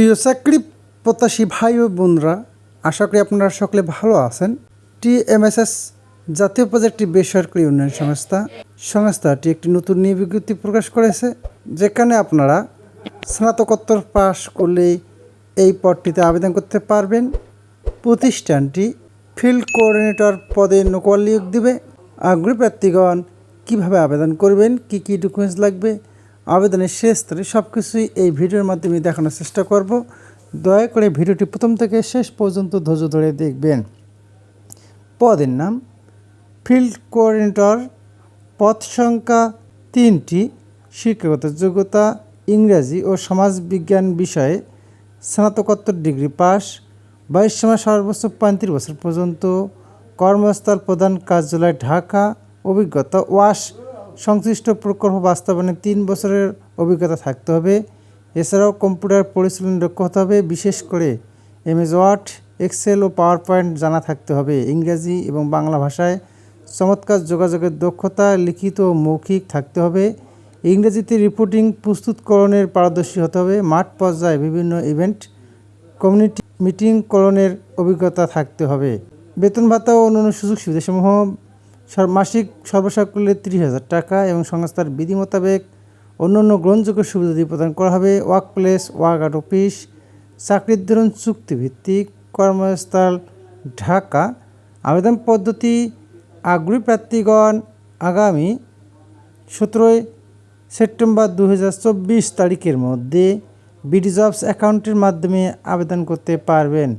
প্রিয় চাকরি প্রত্যাশী ভাই ও বোনরা, আশা করি আপনারা সকলে ভালো আছেন। টিএমএসএস জাতীয় প্রজেক্টটি বেসরকারি উন্নয়ন সংস্থা, সংস্থাটি একটি নতুন নিয়োগ বিজ্ঞপ্তি প্রকাশ করেছে, যেখানে আপনারা স্নাতকোত্তর পাশ করলে এই পদটিতে আবেদন করতে পারবেন। প্রতিষ্ঠানটি ফিল্ড কোঅর্ডিনেটর পদে নকল নিয়োগ দিবে। আগ্রহী প্রার্থীগণ কীভাবে আবেদন করবেন, কি কি ডকুমেন্টস লাগবে আবেদনের শেষ স্তরে সব কিছুই এই ভিডিওর মাধ্যমে দেখানোর চেষ্টা করব। দয়া করে ভিডিওটি প্রথম থেকে শেষ পর্যন্ত ধৈর্য ধরে দেখবেন। পদের নাম, ফিল্ড কোঅর্ডিনেটর, পদ সংখ্যা তিনটি, শিক্ষাগত যোগ্যতা, ইংরাজি ও সমাজবিজ্ঞান বিষয়ে স্নাতকোত্তর ডিগ্রি পাস বাইশ সময় সর্বোচ্চ পঁয়ত্রিশ বছর পর্যন্ত, কর্মস্থল প্রধান কার্যালয় ঢাকা, অভিজ্ঞতা ওয়াশ সংশ্লিষ্ট প্রকল্প বাস্তবায়নে তিন বছরের অভিজ্ঞতা থাকতে হবে। এছাড়াও কম্পিউটার পরিচালনা দক্ষ হতে হবে। বিশেষ করে এমএস ওয়ার্ড, এক্সেল ও পাওয়ার পয়েন্ট জানা থাকতে হবে। ইংরেজি এবং বাংলা ভাষায় চমৎকার যোগাযোগের দক্ষতা, লিখিত ও মৌখিক থাকতে হবে। ইংরেজিতে রিপোর্টিং প্রস্তুতকরণের পারদর্শী হতে হবে। মাঠ পর্যায়ে বিভিন্ন ইভেন্ট, কমিউনিটি মিটিং করণের অভিজ্ঞতা থাকতে হবে। বেতন ভাতা ও অন্যান্য সুযোগ সুবিধাসমূহ মাসিক সর্বসাকুল্যে তিরিশ হাজার টাকা এবং সংস্থার বিধি মোতাবেক অন্যান্য গ্রহণযোগ্য সুবিধা দিয়ে প্রদান করা হবে। Work place work out office, চাকরির ধরন চুক্তিভিত্তিক কর্মস্থল, ঢাকা। আবেদন পদ্ধতি, আগ্রহী প্রার্থীগণ আগামী সতেরোই সেপ্টেম্বর দু হাজার চব্বিশ তারিখের মধ্যে বিডি জবস অ্যাকাউন্টের মাধ্যমে আবেদন করতে পারবেন।